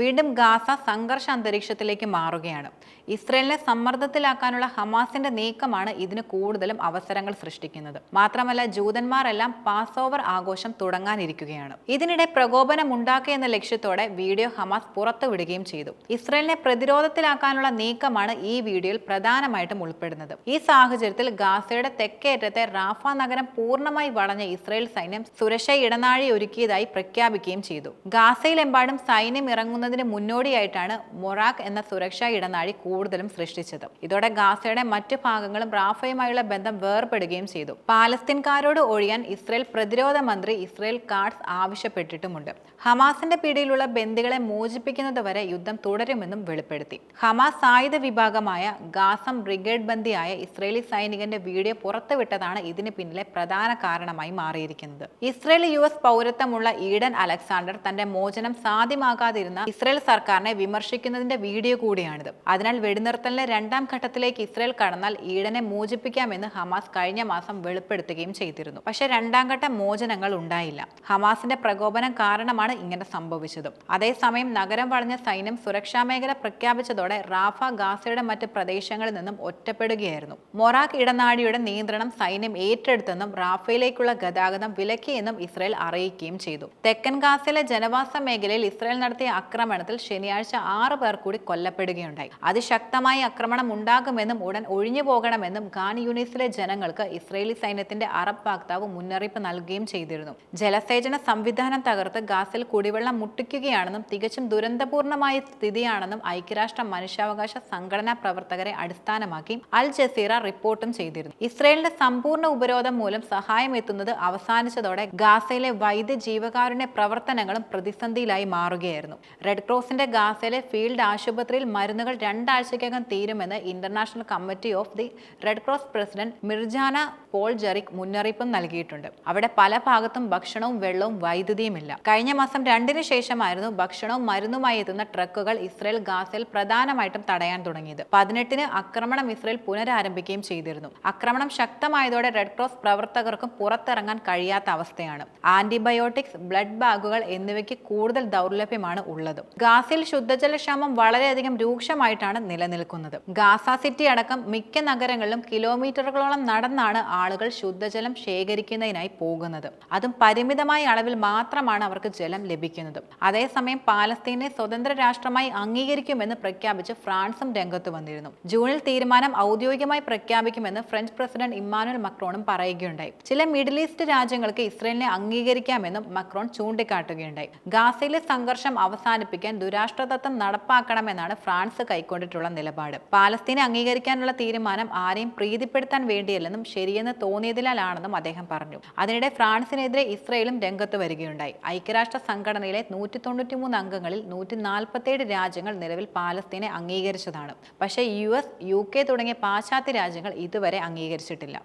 വീണ്ടും ഗാസ സംഘർഷ അന്തരീക്ഷത്തിലേക്ക് മാറുകയാണ്. ഇസ്രയേലിനെ സമ്മർദ്ദത്തിലാക്കാനുള്ള ഹമാസിന്റെ നീക്കമാണ് ഇതിന് കൂടുതലും അവസരങ്ങൾ സൃഷ്ടിക്കുന്നത്. മാത്രമല്ല ജൂതന്മാരെല്ലാം പാസ് ഓവർ ആഘോഷം തുടങ്ങാനിരിക്കുകയാണ്. ഇതിനിടെ പ്രകോപനം ഉണ്ടാക്കുക എന്ന ലക്ഷ്യത്തോടെ വീഡിയോ ഹമാസ് പുറത്തുവിടുകയും ചെയ്തു. ഇസ്രയേലിനെ പ്രതിരോധത്തിലാക്കാനുള്ള നീക്കമാണ് ഈ വീഡിയോയിൽ പ്രധാനമായിട്ടും ഉൾപ്പെടുന്നത്. ഈ സാഹചര്യത്തിൽ ഗാസയുടെ തെക്കേറ്റത്തെ റാഫ നഗരം പൂർണമായി വളഞ്ഞ ഇസ്രയേൽ സൈന്യം സുരക്ഷ ഇടനാഴി ഒരുക്കിയതായി പ്രഖ്യാപിക്കുകയും ചെയ്തു. ഗാസയിലെമ്പാടും സൈന്യം ഇറങ്ങുന്നതിന് മുന്നോടിയായിട്ടാണ് മൊറാക്ക് എന്ന സുരക്ഷാ ഇടനാഴി കൂടുതലും സൃഷ്ടിച്ചത്. ഇതോടെ ഗാസയുടെ മറ്റ് ഭാഗങ്ങളും റാഫയുമായുള്ള ബന്ധം വേർപെടുകയും ചെയ്തു. പാലസ്തീൻകാരോട് ഒഴിയാൻ ഇസ്രയേൽ പ്രതിരോധ മന്ത്രി ഇസ്രയേൽ കാർഡ്സ് ആവശ്യപ്പെട്ടിട്ടുമുണ്ട്. ഹമാസിന്റെ പിടിയിലുള്ള ബന്ദികളെ മോചിപ്പിക്കുന്നതുവരെ യുദ്ധം തുടരുമെന്നും വെളിപ്പെടുത്തി. ഹമാസ് സായുധ വിഭാഗമായ ഗാസം ബ്രിഗേഡ് ബന്ദിയായ ഇസ്രയേലി സൈനികന്റെ വീഡിയോ പുറത്തുവിട്ടതാണ് ഇതിന് പിന്നിലെ പ്രധാന കാരണമായി മാറിയിരിക്കുന്നത്. ഇസ്രയേൽ യു എസ് പൗരത്വമുള്ള ഈഡൻ അലക്സാണ്ടർ തന്റെ മോചനം സാധ്യമാകാതിരുന്ന ഇസ്രയേൽ സർക്കാരിനെ വിമർശിക്കുന്നതിന്റെ വീഡിയോ കൂടിയാണിത്. അതിനാൽ വെടിനിർത്തലിന്റെ രണ്ടാം ഘട്ടത്തിലേക്ക് ഇസ്രയേൽ കടന്നാൽ ഈഡനെ മോചിപ്പിക്കാമെന്ന് ഹമാസ് കഴിഞ്ഞ മാസം വെളിപ്പെടുത്തുകയും ചെയ്തിരുന്നു. പക്ഷെ രണ്ടാം ഘട്ട മോചനങ്ങൾ ഉണ്ടായില്ല. ഹമാസിന്റെ പ്രകോപനം കാരണമാണ് ഇങ്ങനെ സംഭവിച്ചതും. അതേസമയം നഗരം വളഞ്ഞ സൈന്യം സുരക്ഷാ മേഖല പ്രഖ്യാപിച്ചതോടെ റാഫ ഗാസയുടെ മറ്റ് പ്രദേശങ്ങളിൽ നിന്നും ഒറ്റപ്പെടുകയായിരുന്നു. മൊറാഖ് ഇടനാഴിയുടെ നിയന്ത്രണം സൈന്യം ഏറ്റെടുത്തെന്നും റാഫയിലേക്കുള്ള ഗതാഗതം വിലക്കിയെന്നും ഇസ്രയേൽ അറിയിക്കുകയും ചെയ്തു. തെക്കൻ ഗാസയിലെ ജനവാസ മേഖലയിൽ ഇസ്രയേൽ നടത്തിയ ആക്രമണത്തിൽ ശനിയാഴ്ച ആറ് പേർ കൂടി കൊല്ലപ്പെടുകയുണ്ടായി. അതിശക്തമായ ആക്രമണം ഉണ്ടാകുമെന്നും ഉടൻ ഒഴിഞ്ഞു പോകണമെന്നും ഖാൻ യൂണിസിലെ ജനങ്ങൾക്ക് ഇസ്രയേലി സൈന്യത്തിന്റെ അറബ് വക്താവ് മുന്നറിയിപ്പ് നൽകുകയും ചെയ്തിരുന്നു. ജലസേചന സംവിധാനം തകർത്ത് ഗാസിൽ കുടിവെള്ളം മുട്ടിക്കുകയാണെന്നും തികച്ചും ദുരന്തപൂർണമായ സ്ഥിതിയാണെന്നും ഐക്യരാഷ്ട്ര മനുഷ്യാവകാശ സംഘടനാ പ്രവർത്തകരെ അടിസ്ഥാനമാക്കി അൽ ജസീറ റിപ്പോർട്ടും ചെയ്തിരുന്നു. ഇസ്രയേലിന്റെ സമ്പൂർണ ഉപരോധം മൂലം സഹായം എത്തുന്നത് അവസാനിച്ചതോടെ ഗാസയിലെ വൈദ്യ ജീവകാരുണ്യ പ്രവർത്തനങ്ങളും പ്രതിസന്ധിയിലായി മാറുകയായിരുന്നു. റെഡ് ക്രോസിന്റെ ഗാസയിലെ ഫീൽഡ് ആശുപത്രിയിൽ മരുന്നുകൾ രണ്ടാഴ്ചയ്ക്കകം തീരുമെന്ന് International Committee of the Red Cross president Mirjana Spoljaric മുന്നറിയിപ്പും നൽകിയിട്ടുണ്ട്. അവിടെ പല ഭാഗത്തും ഭക്ഷണവും വെള്ളവും വൈദ്യുതിയുമില്ല. കഴിഞ്ഞ മാസം രണ്ടിന് ശേഷമായിരുന്നു ഭക്ഷണവും മരുന്നുമായി എത്തുന്ന ട്രക്കുകൾ ഇസ്രയേൽ ഗാസയിൽ പ്രധാനമായിട്ടും തടയാൻ തുടങ്ങിയത്. പതിനെട്ടിന് ആക്രമണം ഇസ്രയേൽ പുനരാരംഭിക്കുകയും ചെയ്തിരുന്നു. ആക്രമണം ശക്തമായതോടെ റെഡ് ക്രോസ് പ്രവർത്തകർക്കും പുറത്തിറങ്ങാൻ കഴിയാത്ത അവസ്ഥയാണ്. ആന്റിബയോട്ടിക്സ് ബ്ലഡ് ബാഗുകൾ എന്നിവയ്ക്ക് കൂടുതൽ ദൗർലഭ്യമാണ് ഉള്ളത്. ഗാസയിൽ ശുദ്ധജലക്ഷാമം വളരെയധികം രൂക്ഷമായിട്ടാണ് നിലനിൽക്കുന്നത്. ഗാസ സിറ്റി അടക്കം മിക്ക നഗരങ്ങളിലും കിലോമീറ്ററുകളോളം നടന്നാണ് ആളുകൾ ശുദ്ധജലം ശേഖരിക്കുന്നതിനായി പോകുന്നത്. അതും പരിമിതമായ അളവിൽ മാത്രമാണ് അവർക്ക് ജലം ലഭിക്കുന്നത്. അതേസമയം പാലസ്തീനെ സ്വതന്ത്ര രാഷ്ട്രമായി അംഗീകരിക്കുമെന്ന് പ്രഖ്യാപിച്ച് ഫ്രാൻസും രംഗത്ത് വന്നിരുന്നു. ജൂണിൽ തീരുമാനം ഔദ്യോഗികമായി പ്രഖ്യാപിക്കുമെന്ന് ഫ്രഞ്ച് പ്രസിഡന്റ് ഇമ്മാനുവൽ മക്രോണും പറയുകയുണ്ടായി. ചില മിഡിൽ ഈസ്റ്റ് രാജ്യങ്ങൾക്ക് ഇസ്രയേലിനെ അംഗീകരിക്കാമെന്നും മക്രോൺ ചൂണ്ടിക്കാട്ടുകയുണ്ടായി. ഗാസയിലെ സംഘർഷം അവസാനിപ്പിക്കാൻ ദുരാഷ്ട്രതത്വം നടപ്പാക്കണമെന്നാണ് ഫ്രാൻസ് കൈക്കൊണ്ടിട്ടുള്ള നിലപാട്. പാലസ്തീനെ അംഗീകരിക്കാനുള്ള തീരുമാനം ആരെയും പ്രീതിപ്പെടുത്താൻ വേണ്ടിയല്ലെന്നും ശരിയെന്ന് തോന്നിയതിനാലാണെന്നും അദ്ദേഹം പറഞ്ഞു. അതിനിടെ ഫ്രാൻസിനെതിരെ ഇസ്രയേലും രംഗത്ത് വരികയുണ്ടായി. ഐക്യരാഷ്ട്ര സംഘടനയിലെ നൂറ്റി തൊണ്ണൂറ്റിമൂന്ന് അംഗങ്ങളിൽ നൂറ്റി നാൽപ്പത്തേഴ് രാജ്യങ്ങൾ നിലവിൽ പാലസ്തീനെ അംഗീകരിച്ചതാണ്. പക്ഷേ യു എസ് യു കെ തുടങ്ങിയ പാശ്ചാത്യ രാജ്യങ്ങൾ ഇതുവരെ അംഗീകരിച്ചിട്ടില്ല.